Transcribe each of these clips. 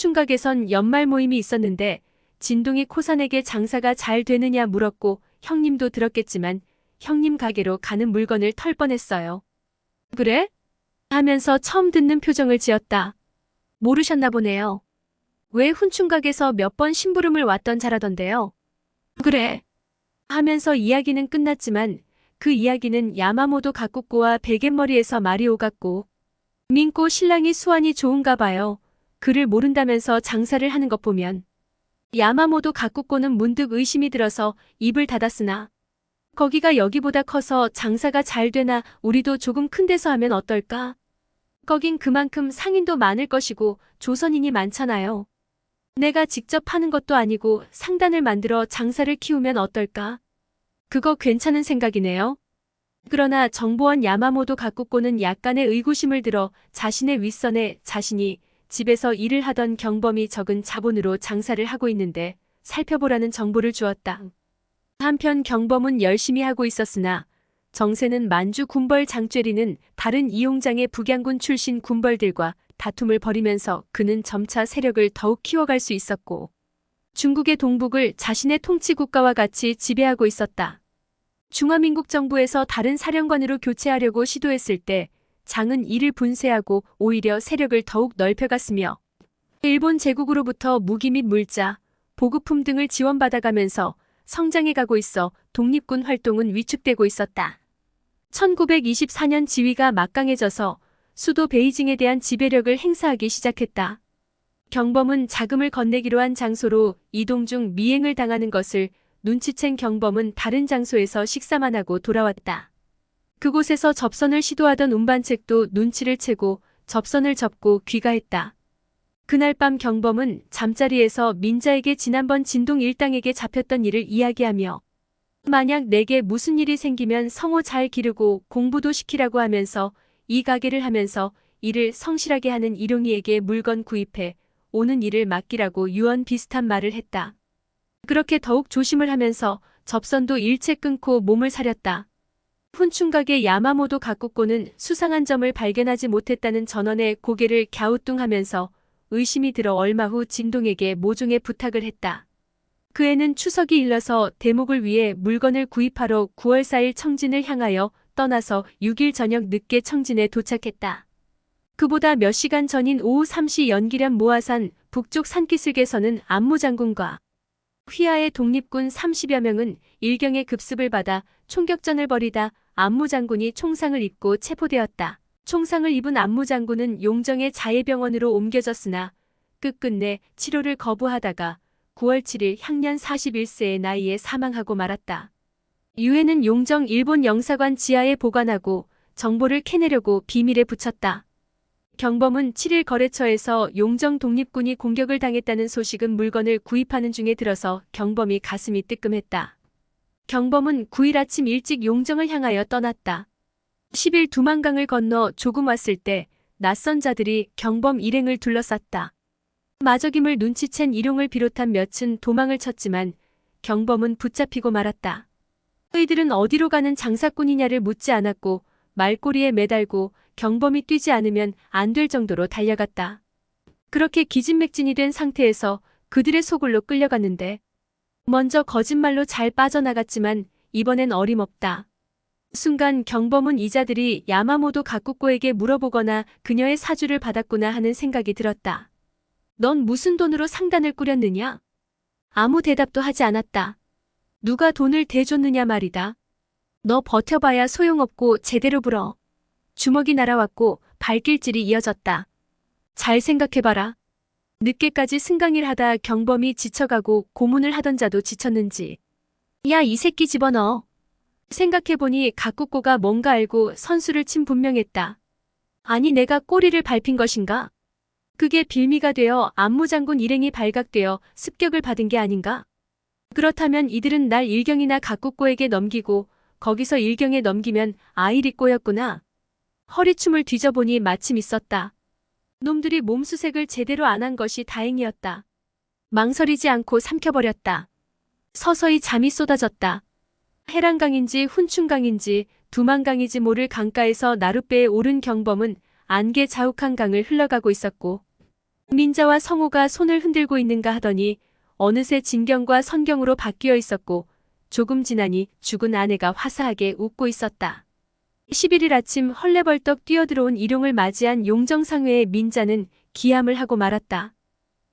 훈충각에선 연말 모임이 있었는데 진동이 코산에게 장사가 잘 되느냐 물었고 형님도 들었겠지만 형님 가게로 가는 물건을 털 뻔했어요. 그래? 하면서 처음 듣는 표정을 지었다. 모르셨나 보네요. 왜 훈충각에서 몇 번 심부름을 왔던 자라던데요. 그래. 하면서 이야기는 끝났지만 그 이야기는 야마모도 가꾸꼬와 베갯머리에서 말이 오갔고 민꼬 신랑이 수완이 좋은가 봐요. 그를 모른다면서 장사를 하는 것 보면 야마모도 가꾸꼬는 문득 의심이 들어서 입을 닫았으나 거기가 여기보다 커서 장사가 잘 되나 우리도 조금 큰 데서 하면 어떨까? 거긴 그만큼 상인도 많을 것이고 조선인이 많잖아요. 내가 직접 하는 것도 아니고 상단을 만들어 장사를 키우면 어떨까? 그거 괜찮은 생각이네요. 그러나 정보원 야마모도 가꾸꼬는 약간의 의구심을 들어 자신의 윗선에 자신이 집에서 일을 하던 경범이 적은 자본으로 장사를 하고 있는데 살펴보라는 정보를 주었다. 한편 경범은 열심히 하고 있었으나 정세는 만주 군벌 장죄리는 다른 이용장의 북양군 출신 군벌들과 다툼을 벌이면서 그는 점차 세력을 더욱 키워갈 수 있었고 중국의 동북을 자신의 통치 국가와 같이 지배하고 있었다. 중화민국 정부에서 다른 사령관으로 교체하려고 시도했을 때 장은 이를 분쇄하고 오히려 세력을 더욱 넓혀갔으며 일본 제국으로부터 무기 및 물자, 보급품 등을 지원받아가면서 성장해가고 있어 독립군 활동은 위축되고 있었다. 1924년 지위가 막강해져서 수도 베이징에 대한 지배력을 행사하기 시작했다. 경범은 자금을 건네기로 한 장소로 이동 중 미행을 당하는 것을 눈치챈 경범은 다른 장소에서 식사만 하고 돌아왔다. 그곳에서 접선을 시도하던 운반책도 눈치를 채고 접선을 접고 귀가했다. 그날 밤 경범은 잠자리에서 민자에게 지난번 진동 일당에게 잡혔던 일을 이야기하며 만약 내게 무슨 일이 생기면 성호 잘 기르고 공부도 시키라고 하면서 이 가게를 하면서 일을 성실하게 하는 일용이에게 물건 구입해 오는 일을 맡기라고 유언 비슷한 말을 했다. 그렇게 더욱 조심을 하면서 접선도 일체 끊고 몸을 사렸다. 훈충각의 야마모도 가꾸꼬는 수상한 점을 발견하지 못했다는 전원에 고개를 갸우뚱하면서 의심이 들어 얼마 후 진동에게 모종의 부탁을 했다. 그 애는 추석이 일러서 대목을 위해 물건을 구입하러 9월 4일 청진을 향하여 떠나서 6일 저녁 늦게 청진에 도착했다. 그보다 몇 시간 전인 오후 3시 연기련 모아산 북쪽 산기슭에서는 안무장군과 휘하의 독립군 30여 명은 일경의 급습을 받아 총격전을 벌이다 안무장군이 총상을 입고 체포되었다. 총상을 입은 안무장군은 용정의 자해병원으로 옮겨졌으나 끝끝내 치료를 거부하다가 9월 7일 향년 41세의 나이에 사망하고 말았다. 유해는 용정 일본 영사관 지하에 보관하고 정보를 캐내려고 비밀에 붙였다. 경범은 7일 거래처에서 용정 독립군이 공격을 당했다는 소식은 물건을 구입하는 중에 들어서 경범이 가슴이 뜨끔했다. 경범은 9일 아침 일찍 용정을 향하여 떠났다. 10일 두만강을 건너 조금 왔을 때 낯선 자들이 경범 일행을 둘러쌌다. 마적임을 눈치챈 일용을 비롯한 몇은 도망을 쳤지만 경범은 붙잡히고 말았다. 그이들은 어디로 가는 장사꾼이냐를 묻지 않았고 말꼬리에 매달고 경범이 뛰지 않으면 안 될 정도로 달려갔다. 그렇게 기진맥진이 된 상태에서 그들의 소굴로 끌려갔는데 먼저 거짓말로 잘 빠져나갔지만 이번엔 어림없다. 순간 경범은 이자들이 야마모도 가꾸꼬에게 물어보거나 그녀의 사주를 받았구나 하는 생각이 들었다. 넌 무슨 돈으로 상단을 꾸렸느냐? 아무 대답도 하지 않았다. 누가 돈을 대줬느냐 말이다. 너 버텨봐야 소용없고 제대로 불어. 주먹이 날아왔고 발길질이 이어졌다. 잘 생각해봐라. 늦게까지 승강일 하다 경범이 지쳐가고 고문을 하던 자도 지쳤는지. 야, 이 새끼 집어넣어. 생각해보니 각국고가 뭔가 알고 선수를 친 분명했다. 아니 내가 꼬리를 밟힌 것인가? 그게 빌미가 되어 안무장군 일행이 발각되어 습격을 받은 게 아닌가? 그렇다면 이들은 날 일경이나 각국고에게 넘기고 거기서 일경에 넘기면 아일이 꼬였구나. 허리춤을 뒤져보니 마침 있었다. 놈들이 몸수색을 제대로 안 한 것이 다행이었다. 망설이지 않고 삼켜버렸다. 서서히 잠이 쏟아졌다. 해랑강인지 훈춘강인지 두만강이지 모를 강가에서 나룻배에 오른 경범은 안개 자욱한 강을 흘러가고 있었고 민자와 성호가 손을 흔들고 있는가 하더니 어느새 진경과 선경으로 바뀌어 있었고 조금 지나니 죽은 아내가 화사하게 웃고 있었다. 11일 아침 헐레벌떡 뛰어들어온 일용을 맞이한 용정상회의 민자는 기함을 하고 말았다.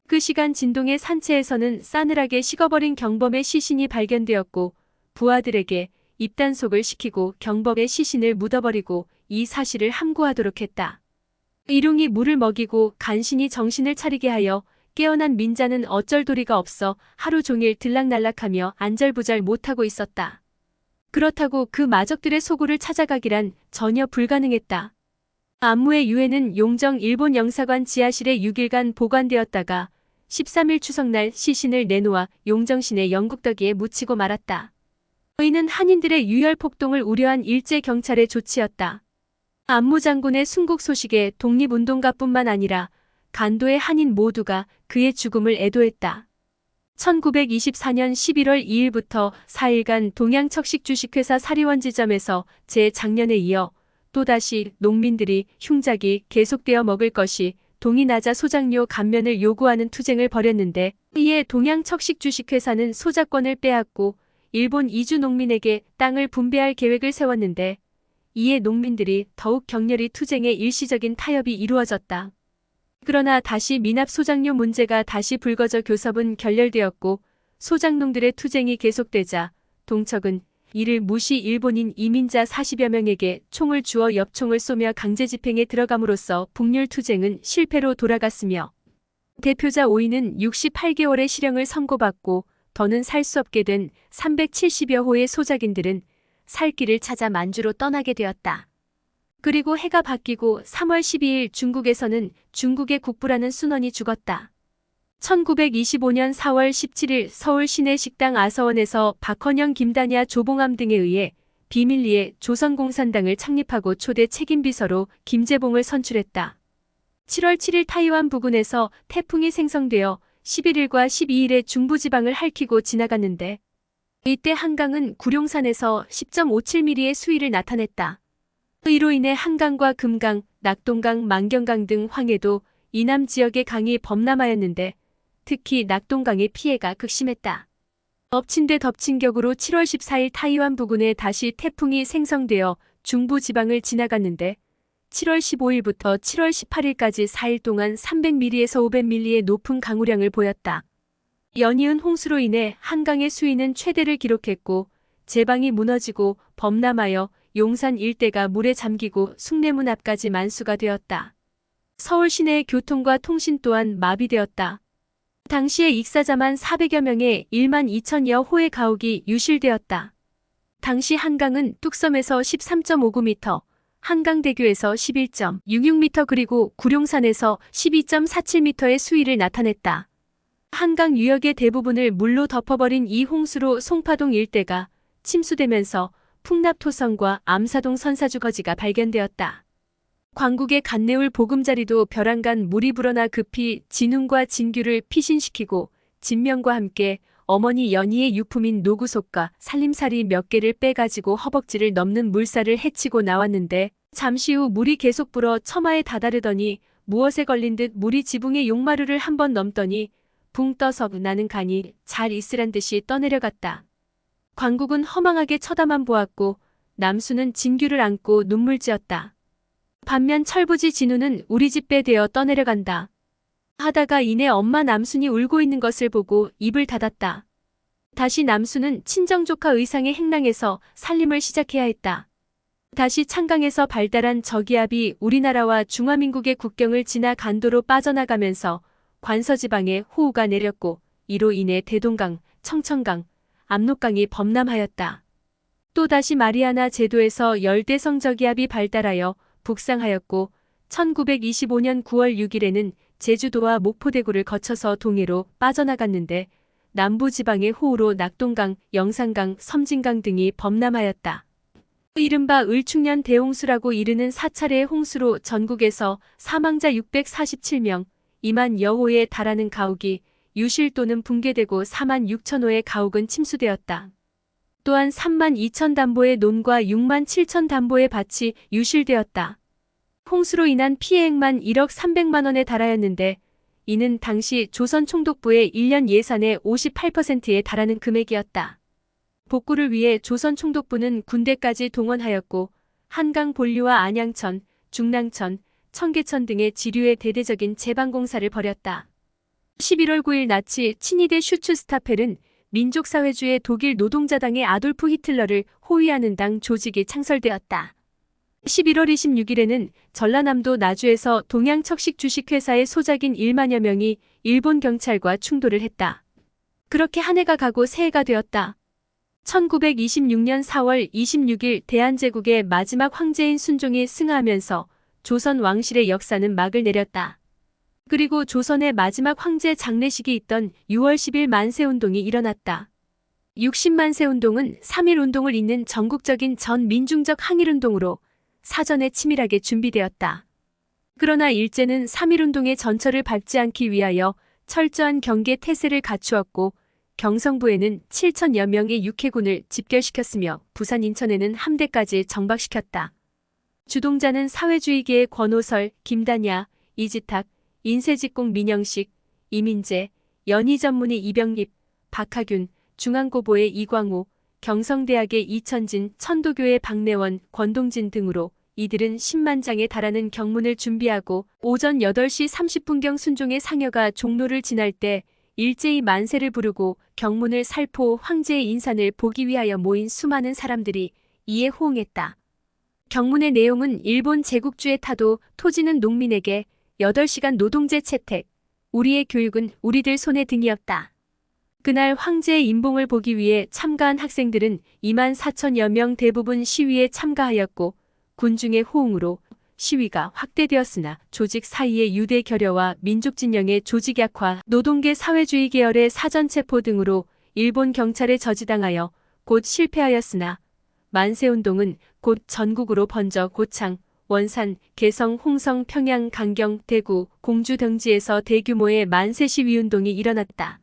그 시간 진동의 산채에서는 싸늘하게 식어버린 경범의 시신이 발견되었고 부하들에게 입단속을 시키고 경범의 시신을 묻어버리고 이 사실을 함구하도록 했다. 일용이 물을 먹이고 간신히 정신을 차리게 하여 깨어난 민자는 어쩔 도리가 없어 하루 종일 들락날락하며 안절부절 못하고 있었다. 그렇다고 그 마적들의 소굴을 찾아가기란 전혀 불가능했다. 안무의 유해는 용정 일본 영사관 지하실에 6일간 보관되었다가 13일 추석날 시신을 내놓아 용정신의 영국덕이에 묻히고 말았다. 의는 한인들의 유혈 폭동을 우려한 일제 경찰의 조치였다. 안무 장군의 순국 소식에 독립운동가뿐만 아니라 간도의 한인 모두가 그의 죽음을 애도했다. 1924년 11월 2일부터 4일간 동양척식 주식회사 사리원 지점에서 재작년에 이어 또다시 농민들이 흉작이 계속되어 먹을 것이 동이 낮아 소작료 감면을 요구하는 투쟁을 벌였는데 이에 동양척식 주식회사는 소작권을 빼앗고 일본 이주 농민에게 땅을 분배할 계획을 세웠는데 이에 농민들이 더욱 격렬히 투쟁에 일시적인 타협이 이루어졌다. 그러나 다시 미납 소작료 문제가 다시 불거져 교섭은 결렬되었고 소작농들의 투쟁이 계속되자 동척은 이를 무시 일본인 이민자 40여 명에게 총을 주어 엽총을 쏘며 강제 집행에 들어감으로써 북률 투쟁은 실패로 돌아갔으며 대표자 오이는 68개월의 실형을 선고받고 더는 살 수 없게 된 370여 호의 소작인들은 살 길을 찾아 만주로 떠나게 되었다. 그리고 해가 바뀌고 3월 12일 중국에서는 중국의 국부라는 순원이 죽었다. 1925년 4월 17일 서울 시내 식당 아서원에서 박헌영 김다냐 조봉암 등에 의해 비밀리에 조선공산당을 창립하고 초대 책임비서로 김재봉을 선출했다. 7월 7일 타이완 부근에서 태풍이 생성되어 11일과 12일에 중부지방을 핥히고 지나갔는데 이때 한강은 구룡산에서 10.57mm의 수위를 나타냈다. 이로 인해 한강과 금강, 낙동강, 만경강 등 황해도 이남 지역의 강이 범람하였는데 특히 낙동강의 피해가 극심했다. 엎친 데 덮친 격으로 7월 14일 타이완 부근에 다시 태풍이 생성되어 중부 지방을 지나갔는데 7월 15일부터 7월 18일까지 4일 동안 300mm에서 500mm의 높은 강우량을 보였다. 연이은 홍수로 인해 한강의 수위는 최대를 기록했고 제방이 무너지고 범람하여 용산 일대가 물에 잠기고 숭례문 앞까지 만수가 되었다. 서울 시내의 교통과 통신 또한 마비되었다. 당시에 익사자만 400여 명의 1만 2천여 호의 가옥이 유실되었다. 당시 한강은 뚝섬에서 13.59m, 한강대교에서 11.66m 그리고 구룡산에서 12.47m의 수위를 나타냈다. 한강 유역의 대부분을 물로 덮어버린 이 홍수로 송파동 일대가 침수되면서 풍납토성과 암사동 선사주거지가 발견되었다. 광국의 간내울 보금자리도 벼랑간 물이 불어나 급히 진웅과 진규를 피신시키고 진명과 함께 어머니 연희의 유품인 노구속과 살림살이 몇 개를 빼가지고 허벅지를 넘는 물살을 헤치고 나왔는데 잠시 후 물이 계속 불어 처마에 다다르더니 무엇에 걸린 듯 물이 지붕의 용마루를 한 번 넘더니 붕 떠서 나는 간이 잘 있으란 듯이 떠내려갔다. 광국은 허망하게 쳐다만 보았고 남수는 진규를 안고 눈물지었다. 반면 철부지 진우는 우리 집 배 되어 떠내려간다. 하다가 이내 엄마 남순이 울고 있는 것을 보고 입을 닫았다. 다시 남순은 친정조카 의상의 행랑에서 살림을 시작해야 했다. 다시 창강에서 발달한 저기압이 우리나라와 중화민국의 국경을 지나 간도로 빠져나가면서 관서지방에 호우가 내렸고 이로 인해 대동강, 청천강, 압록강이 범람하였다. 또다시 마리아나 제도에서 열대성 저기압이 발달하여 북상하였고 1925년 9월 6일에는 제주도와 목포대구를 거쳐서 동해로 빠져나갔는데 남부지방의 호우로 낙동강, 영산강, 섬진강 등이 범람하였다. 이른바 을충년 대홍수라고 이르는 사차례의 홍수로 전국에서 사망자 647명, 2만 여호에 달하는 가옥이 유실 또는 붕괴되고 4만 6천 호의 가옥은 침수되었다. 또한 3만 2천 담보의 논과 6만 7천 담보의 밭이 유실되었다. 홍수로 인한 피해액만 1억 300만 원에 달하였는데 이는 당시 조선 총독부의 1년 예산의 58%에 달하는 금액이었다. 복구를 위해 조선 총독부는 군대까지 동원하였고 한강 본류와 안양천, 중랑천, 청계천 등의 지류의 대대적인 제방공사를 벌였다. 11월 9일 나치 친위대 슈츠스타펠은 민족사회주의 독일 노동자당의 아돌프 히틀러를 호위하는 당 조직이 창설되었다. 11월 26일에는 전라남도 나주에서 동양척식 주식회사의 소작인 1만여 명이 일본 경찰과 충돌을 했다. 그렇게 한 해가 가고 새해가 되었다. 1926년 4월 26일 대한제국의 마지막 황제인 순종이 승하하면서 조선 왕실의 역사는 막을 내렸다. 그리고 조선의 마지막 황제 장례식이 있던 6월 10일 만세운동이 일어났다. 60만세 운동은 3.1 운동을 잇는 전국적인 전 민중적 항일운동으로 사전에 치밀하게 준비되었다. 그러나 일제는 3.1 운동의 전철을 밟지 않기 위하여 철저한 경계 태세를 갖추었고 경성부에는 7천여 명의 육해군을 집결시켰으며 부산 인천에는 함대까지 정박시켰다. 주동자는 사회주의계의 권오설, 김단야, 이지탁, 인쇄직공 민영식, 이민재, 연희전문의 이병립, 박하균, 중앙고보의 이광호, 경성대학의 이천진, 천도교의 박내원, 권동진 등으로 이들은 10만 장에 달하는 경문을 준비하고 오전 8시 30분경 순종의 상여가 종로를 지날 때 일제히 만세를 부르고 경문을 살포 황제의 인산을 보기 위하여 모인 수많은 사람들이 이에 호응했다. 경문의 내용은 일본 제국주의 타도 토지는 농민에게 8시간 노동제 채택, 우리의 교육은 우리들 손에 등이었다. 그날 황제의 인봉을 보기 위해 참가한 학생들은 2만 4천여 명 대부분 시위에 참가하였고 군중의 호응으로 시위가 확대되었으나 조직 사이의 유대 결여와 민족 진영의 조직 약화, 노동계 사회주의 계열의 사전 체포 등으로 일본 경찰에 저지당하여 곧 실패하였으나 만세운동은 곧 전국으로 번져 고창, 원산, 개성, 홍성, 평양, 강경, 대구, 공주 등지에서 대규모의 만세 시위 운동이 일어났다.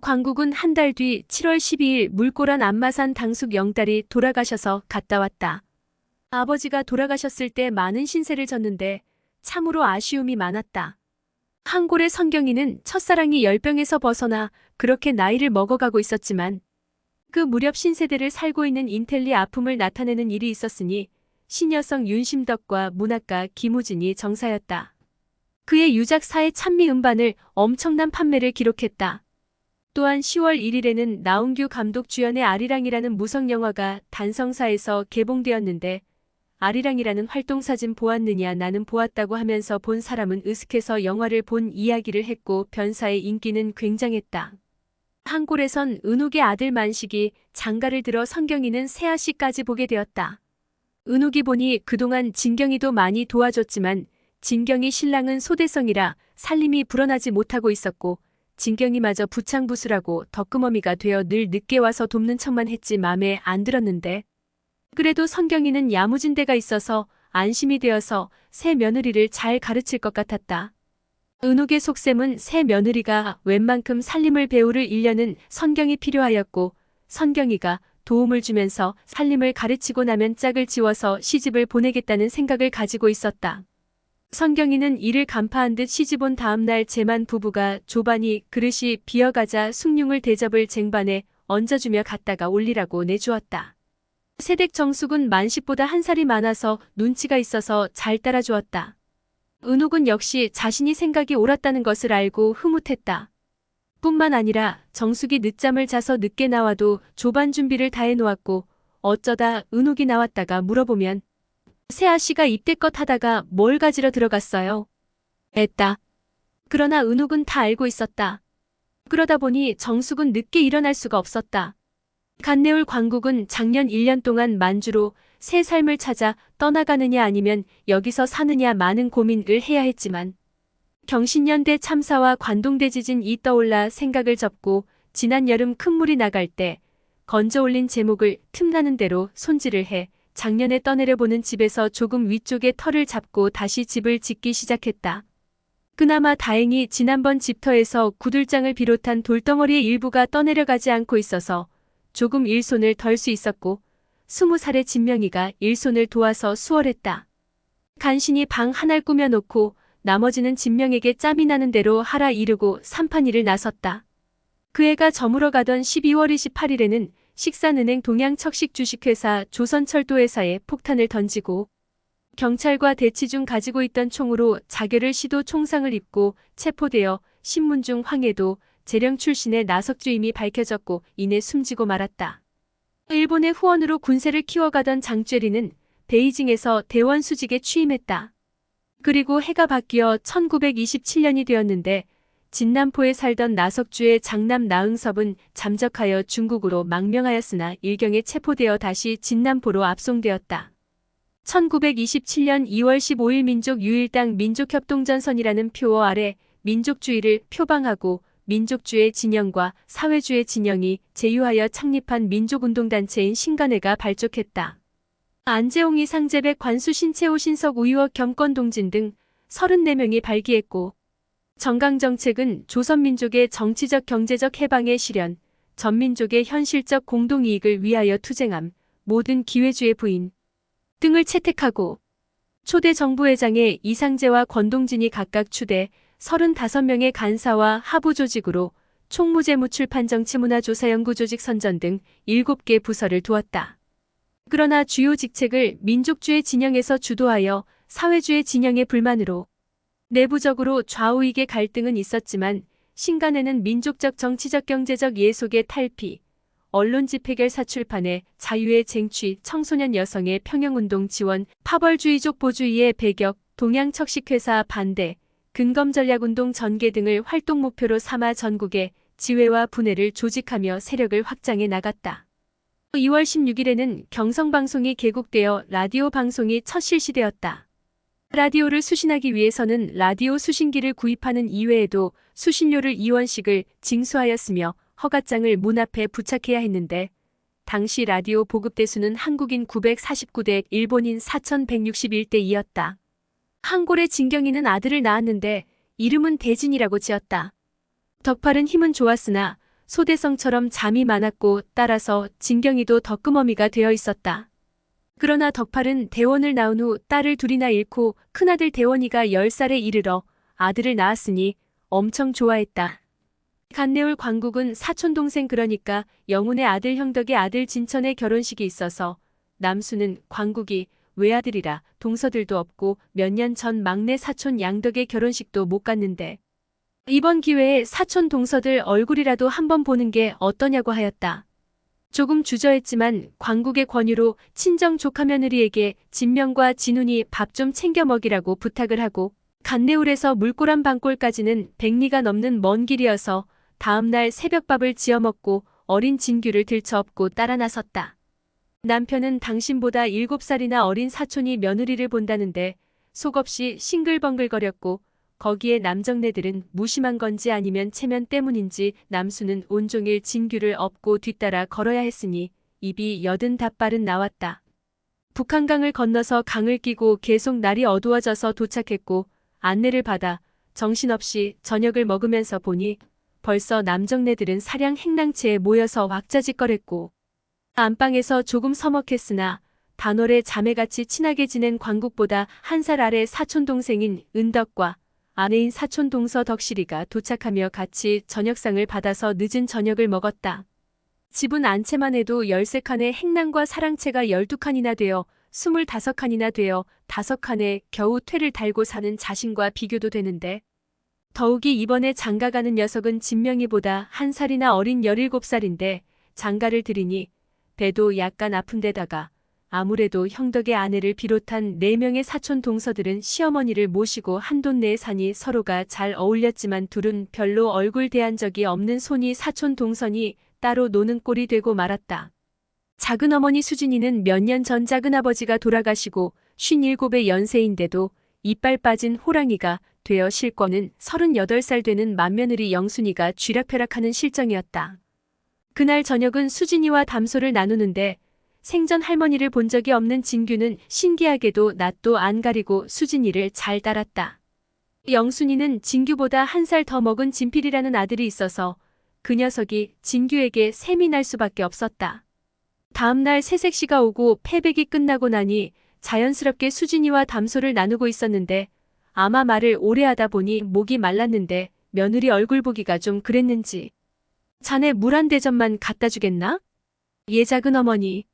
광국은 한 달 뒤 7월 12일 물꼬란 안마산 당숙 영달이 돌아가셔서 갔다 왔다. 아버지가 돌아가셨을 때 많은 신세를 졌는데 참으로 아쉬움이 많았다. 한골의 성경이는 첫사랑이 열병에서 벗어나 그렇게 나이를 먹어가고 있었지만 그 무렵 신세대를 살고 있는 인텔리 아픔을 나타내는 일이 있었으니 신여성 윤심덕과 문학가 김우진이 정사였다. 그의 유작사의 찬미 음반을 엄청난 판매를 기록했다. 또한 10월 1일에는 나운규 감독 주연의 아리랑이라는 무성 영화가 단성사에서 개봉되었는데 아리랑이라는 활동사진 보았느냐 나는 보았다고 하면서 본 사람은 으슥해서 영화를 본 이야기를 했고 변사의 인기는 굉장했다. 한골에선 은욱의 아들 만식이 장가를 들어 성경이는 새아씨까지 보게 되었다. 은욱이 보니 그동안 진경이도 많이 도와줬지만 진경이 신랑은 소대성이라 살림이 불어나지 못하고 있었고 진경이마저 부창부수라고 덕금어미가 되어 늘 늦게 와서 돕는 척만 했지 맘에 안 들었는데 그래도 성경이는 야무진 데가 있어서 안심이 되어서 새 며느리를 잘 가르칠 것 같았다. 은욱의 속셈은 새 며느리가 웬만큼 살림을 배우를 일려는 선경이 필요하였고 선경이가 도움을 주면서 살림을 가르치고 나면 짝을 지워서 시집을 보내겠다는 생각을 가지고 있었다. 성경이는 이를 간파한 듯 시집 온 다음날 제만 부부가 조반이 그릇이 비어가자 숭늉을 대접을 쟁반에 얹어주며 갔다가 올리라고 내주었다. 세댁 정숙은 만식보다 한 살이 많아서 눈치가 있어서 잘 따라주었다. 은옥은 역시 자신이 생각이 옳았다는 것을 알고 흐뭇했다. 뿐만 아니라 정숙이 늦잠을 자서 늦게 나와도 조반 준비를 다 해놓았고 어쩌다 은옥이 나왔다가 물어보면 새아씨가 입대껏 하다가 뭘 가지러 들어갔어요? 했다. 그러나 은옥은 다 알고 있었다. 그러다 보니 정숙은 늦게 일어날 수가 없었다. 간내울 광국은 작년 1년 동안 만주로 새 삶을 찾아 떠나가느냐 아니면 여기서 사느냐 많은 고민을 해야 했지만 경신년대 참사와 관동대 지진이 떠올라 생각을 접고 지난 여름 큰 물이 나갈 때 건져 올린 제목을 틈나는 대로 손질을 해 작년에 떠내려보는 집에서 조금 위쪽에 털을 잡고 다시 집을 짓기 시작했다. 그나마 다행히 지난번 집터에서 구들장을 비롯한 돌덩어리의 일부가 떠내려가지 않고 있어서 조금 일손을 덜 수 있었고 스무 살의 진명이가 일손을 도와서 수월했다. 간신히 방 하나를 꾸며놓고 나머지는 진명에게 짬이 나는 대로 하라 이르고 삼판일을 나섰다. 그 애가 저물어 가던 12월 28일에는 식산은행 동양척식 주식회사 조선철도회사에 폭탄을 던지고 경찰과 대치 중 가지고 있던 총으로 자결을 시도 총상을 입고 체포되어 신문 중 황해도 재령 출신의 나석주임이 밝혀졌고 이내 숨지고 말았다. 일본의 후원으로 군세를 키워가던 장죄리는 베이징에서 대원 수직에 취임했다. 그리고 해가 바뀌어 1927년이 되었는데 진남포에 살던 나석주의 장남 나응섭은 잠적하여 중국으로 망명하였으나 일경에 체포되어 다시 진남포로 압송되었다. 1927년 2월 15일 민족 유일당 민족협동전선이라는 표어 아래 민족주의를 표방하고 민족주의 진영과 사회주의 진영이 제휴하여 창립한 민족운동단체인 신간회가 발족했다. 안재홍이 상제백 관수 신채호 신석 우유업 겸권동진 등 34명이 발기했고 정강정책은 조선민족의 정치적 경제적 해방의 실현, 전민족의 현실적 공동이익을 위하여 투쟁함, 모든 기회주의 부인 등을 채택하고 초대 정부회장의 이상재와 권동진이 각각 추대 35명의 간사와 하부 조직으로 총무재무출판정치문화조사연구조직 선전 등 7개 부서를 두었다. 그러나 주요 직책을 민족주의 진영에서 주도하여 사회주의 진영의 불만으로 내부적으로 좌우익의 갈등은 있었지만 신간에는 민족적 정치적 경제적 예속의 탈피, 언론 집회결 사출판에 자유의 쟁취, 청소년 여성의 평형운동 지원, 파벌주의적 보주의의 배격, 동양 척식회사 반대, 근검전략운동 전개 등을 활동 목표로 삼아 전국에 지회와 분회를 조직하며 세력을 확장해 나갔다. 2월 16일에는 경성방송이 개국되어 라디오 방송이 첫 실시되었다. 라디오를 수신하기 위해서는 라디오 수신기를 구입하는 이외에도 수신료를 2원씩을 징수하였으며 허가장을 문 앞에 부착해야 했는데 당시 라디오 보급 대수는 한국인 949대 일본인 4161대이었다. 한골의 진경이는 아들을 낳았는데 이름은 대진이라고 지었다. 덕팔은 힘은 좋았으나 소대성처럼 잠이 많았고 따라서 진경이도 덕금어미가 되어 있었다. 그러나 덕팔은 대원을 낳은 후 딸을 둘이나 잃고 큰아들 대원이가 10살에 이르러 아들을 낳았으니 엄청 좋아했다. 간내울 광국은 사촌동생 그러니까 영훈의 아들 형덕의 아들 진천의 결혼식이 있어서 남수는 광국이 외아들이라 동서들도 없고 몇 년 전 막내 사촌 양덕의 결혼식도 못 갔는데 이번 기회에 사촌 동서들 얼굴이라도 한번 보는 게 어떠냐고 하였다. 조금 주저했지만 광국의 권유로 친정 조카 며느리에게 진명과 진훈이 밥 좀 챙겨 먹이라고 부탁을 하고 간내울에서 물골한 방골까지는 백리가 넘는 먼 길이어서 다음날 새벽밥을 지어 먹고 어린 진규를 들쳐업고 따라 나섰다. 남편은 당신보다 7살이나 어린 사촌이 며느리를 본다는데 속없이 싱글벙글거렸고 거기에 남정네들은 무심한 건지 아니면 체면 때문인지 남수는 온종일 진규를 업고 뒤따라 걸어야 했으니 입이 여든 닷발은 나왔다. 북한강을 건너서 강을 끼고 계속 날이 어두워져서 도착했고 안내를 받아 정신없이 저녁을 먹으면서 보니 벌써 남정네들은 사량 행랑채에 모여서 왁자지껄했고 안방에서 조금 서먹했으나 단월에 자매같이 친하게 지낸 광국보다 한 살 아래 사촌동생인 은덕과 아내인 사촌 동서 덕실이가 도착하며 같이 저녁상을 받아서 늦은 저녁을 먹었다. 집은 안채만 해도 13칸의 행랑과 사랑채가 12칸이나 되어 25칸이나 되어 5칸에 겨우 퇴를 달고 사는 자신과 비교도 되는데 더욱이 이번에 장가가는 녀석은 진명이보다 한 살이나 어린 17살인데 장가를 들이니 배도 약간 아픈데다가 아무래도 형덕의 아내를 비롯한 4명의 사촌 동서들은 시어머니를 모시고 한돈 내에 사니 서로가 잘 어울렸지만 둘은 별로 얼굴 대한 적이 없는 손이 사촌 동선이 따로 노는 꼴이 되고 말았다. 작은 어머니 수진이는 몇 년 전 작은 아버지가 돌아가시고 57의 연세인데도 이빨 빠진 호랑이가 되어 실권은 38살 되는 맏며느리 영순이가 쥐락펴락하는 실정이었다. 그날 저녁은 수진이와 담소를 나누는데 생전 할머니를 본 적이 없는 진규는 신기하게도 낯도 안 가리고 수진이를 잘 따랐다. 영순이는 진규보다 한 살 더 먹은 진필이라는 아들이 있어서 그 녀석이 진규에게 셈이 날 수밖에 없었다. 다음날 새색시가 오고 패백이 끝나고 나니 자연스럽게 수진이와 담소를 나누고 있었는데 아마 말을 오래 하다 보니 목이 말랐는데 며느리 얼굴 보기가 좀 그랬는지. 자네 물 한 대접만 갖다 주겠나? 예 작은 어머니.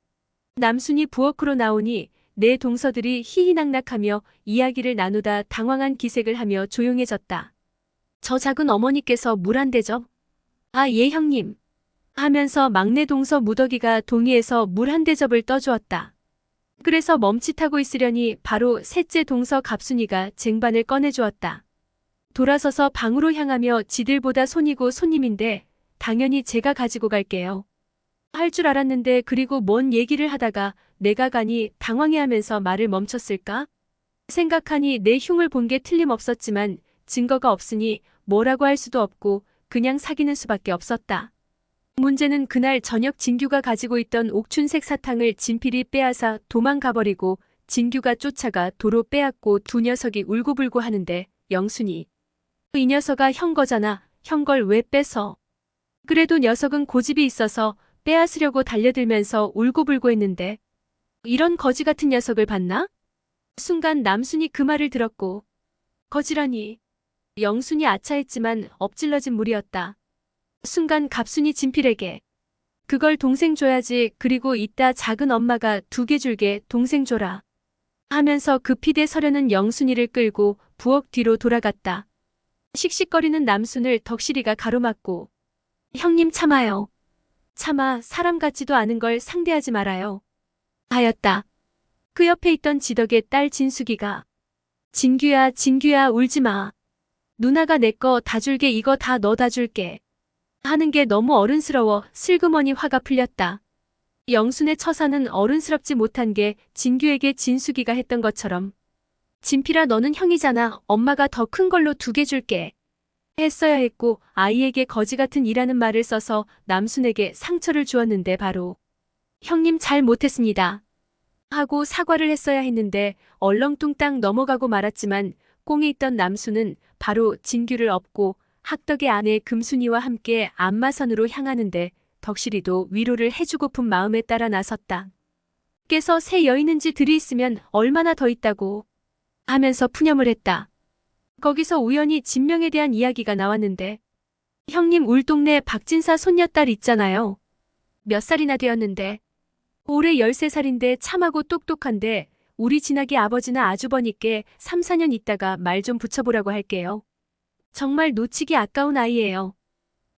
남순이 부엌으로 나오니 내 동서들이 희희낙낙하며 이야기를 나누다 당황한 기색을 하며 조용해졌다. 저 작은 어머니께서 물 한 대접? 아, 예, 형님. 하면서 막내 동서 무더기가 동의해서 물 한 대접을 떠주었다. 그래서 멈칫하고 있으려니 바로 셋째 동서 갑순이가 쟁반을 꺼내주었다. 돌아서서 방으로 향하며 지들보다 손이고 손님인데 당연히 제가 가지고 갈게요. 할 줄 알았는데 그리고 뭔 얘기를 하다가 내가 가니 당황해하면서 말을 멈췄을까? 생각하니 내 흉을 본 게 틀림없었지만 증거가 없으니 뭐라고 할 수도 없고 그냥 사귀는 수밖에 없었다. 문제는 그날 저녁 진규가 가지고 있던 옥춘색 사탕을 진필이 빼앗아 도망가버리고 진규가 쫓아가 도로 빼앗고 두 녀석이 울고불고 하는데 영순이 이 녀석아 형 거잖아 형 걸 왜 뺏어 그래도 녀석은 고집이 있어서 빼앗으려고 달려들면서 울고불고 했는데 이런 거지 같은 녀석을 봤나? 순간 남순이 그 말을 들었고 거지라니 영순이 아차했지만 엎질러진 물이었다. 순간 갑순이 진필에게 그걸 동생 줘야지 그리고 이따 작은 엄마가 두 개 줄게 동생 줘라 하면서 급히 대 서려는 영순이를 끌고 부엌 뒤로 돌아갔다. 씩씩거리는 남순을 덕실이가 가로막고 형님 참아요. 차마 사람 같지도 않은 걸 상대하지 말아요. 하였다. 그 옆에 있던 지덕의 딸 진숙이가 진규야 진규야 울지 마. 누나가 내 거 다 줄게 이거 다 너 다 줄게. 하는 게 너무 어른스러워 슬그머니 화가 풀렸다. 영순의 처사는 어른스럽지 못한 게 진규에게 진숙이가 했던 것처럼 진필아 너는 형이잖아 엄마가 더 큰 걸로 두 개 줄게. 했어야 했고 아이에게 거지 같은 이라는 말을 써서 남순에게 상처를 주었는데 바로 형님 잘 못했습니다. 하고 사과를 했어야 했는데 얼렁뚱땅 넘어가고 말았지만 꽁에 있던 남순은 바로 진규를 업고 학덕의 아내 금순이와 함께 안마선으로 향하는데 덕실이도 위로를 해주고픈 마음에 따라 나섰다. 께서 새 여인은 지 들이 있으면 얼마나 더 있다고 하면서 푸념을 했다. 거기서 우연히 진명에 대한 이야기가 나왔는데 형님 울동네 박진사 손녀딸 있잖아요. 몇 살이나 되었는데 올해 13살인데 참하고 똑똑한데 우리 진학이 아버지나 아주버니께 3, 4년 있다가 말 좀 붙여보라고 할게요. 정말 놓치기 아까운 아이예요.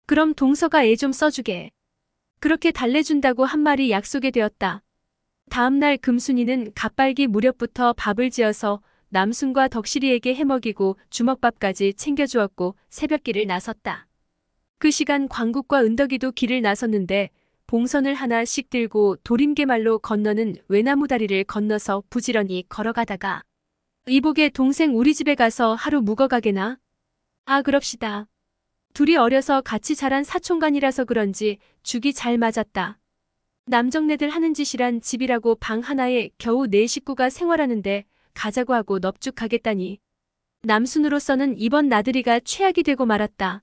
그럼 동서가 애 좀 써주게. 그렇게 달래준다고 한 말이 약속이 되었다. 다음날 금순이는 갑발기 무렵부터 밥을 지어서 남순과 덕실이에게 해먹이고 주먹밥까지 챙겨주었고 새벽길을 나섰다. 그 시간 광국과 은덕이도 길을 나섰는데 봉선을 하나씩 들고 도림개말로 건너는 외나무 다리를 건너서 부지런히 걸어가다가 이복의 동생 우리 집에 가서 하루 묵어가게나? 아 그럽시다. 둘이 어려서 같이 자란 사촌간이라서 그런지 죽이 잘 맞았다. 남정네들 하는 짓이란 집이라고 방 하나에 겨우 네 식구가 생활하는데 가자고 하고 넙죽하겠다니. 남순으로서는 이번 나들이가 최악이 되고 말았다.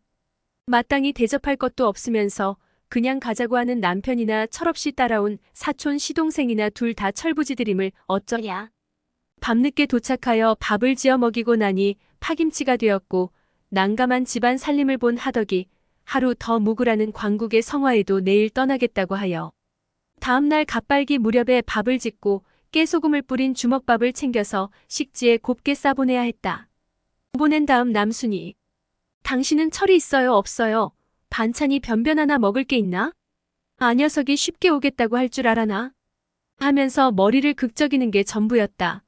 마땅히 대접할 것도 없으면서 그냥 가자고 하는 남편이나 철없이 따라온 사촌 시동생이나 둘 다 철부지들임을 어쩌냐. 밤늦게 도착하여 밥을 지어 먹이고 나니 파김치가 되었고 난감한 집안 살림을 본 하덕이 하루 더 묵으라는 광국의 성화에도 내일 떠나겠다고 하여 다음날 갑발기 무렵에 밥을 짓고 깨소금을 뿌린 주먹밥을 챙겨서 식지에 곱게 싸보내야 했다. 보낸 다음 남순이 당신은 철이 있어요 없어요? 반찬이 변변 하나 먹을 게 있나? 아 녀석이 쉽게 오겠다고 할 줄 알아나? 하면서 머리를 극적이는 게 전부였다.